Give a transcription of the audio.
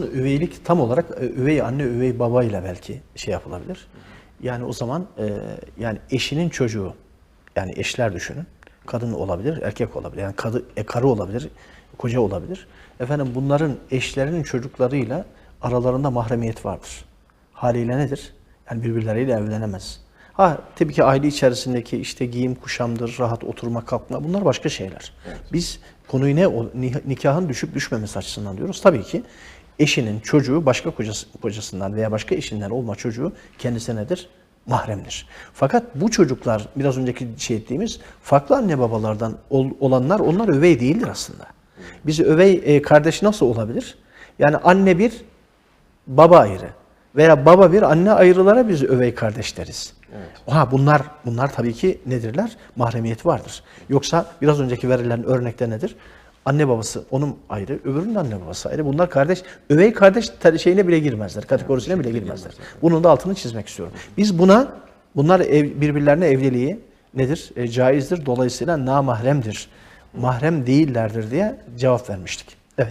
Üveylik tam olarak e, üvey anne, üvey baba ile belki şey yapılabilir. Yani o zaman e, yani eşinin çocuğu, yani eşler düşünün. Kadın olabilir, erkek olabilir. Yani kadı, e, karı olabilir, koca olabilir. Efendim bunların eşlerinin çocuklarıyla aralarında mahremiyet vardır. Haliyle nedir? Yani birbirleriyle evlenemez. Ha tabii ki aile içerisindeki işte giyim kuşamdır, rahat oturma kalkma bunlar başka şeyler. Biz konuyu ne nikahın düşüp düşmemesi açısından diyoruz. Tabii ki eşinin çocuğu başka kocası, kocasından veya başka eşinden olma çocuğu kendisine nedir? Mahremdir. Fakat bu çocuklar biraz önceki şey ettiğimiz farklı anne babalardan ol- olanlar onlar övey değildir aslında. Biz övey e, kardeş nasıl olabilir? Yani anne bir, baba ayrı veya baba bir anne ayrılara biz övey kardeş deriz. Ha bunlar bunlar tabii ki nedirler? Mahremiyet vardır. Yoksa biraz önceki verilen örnekte nedir? Anne babası onun ayrı, öbürünün anne babası ayrı. Bunlar kardeş, övey kardeş şeyine bile girmezler, kategorisine bile girmezler. Bunun da altını çizmek istiyorum. Biz buna bunlar ev, birbirlerine evliliği nedir? E, caizdir. Dolayısıyla namahremdir. Mahrem değillerdir diye cevap vermiştik.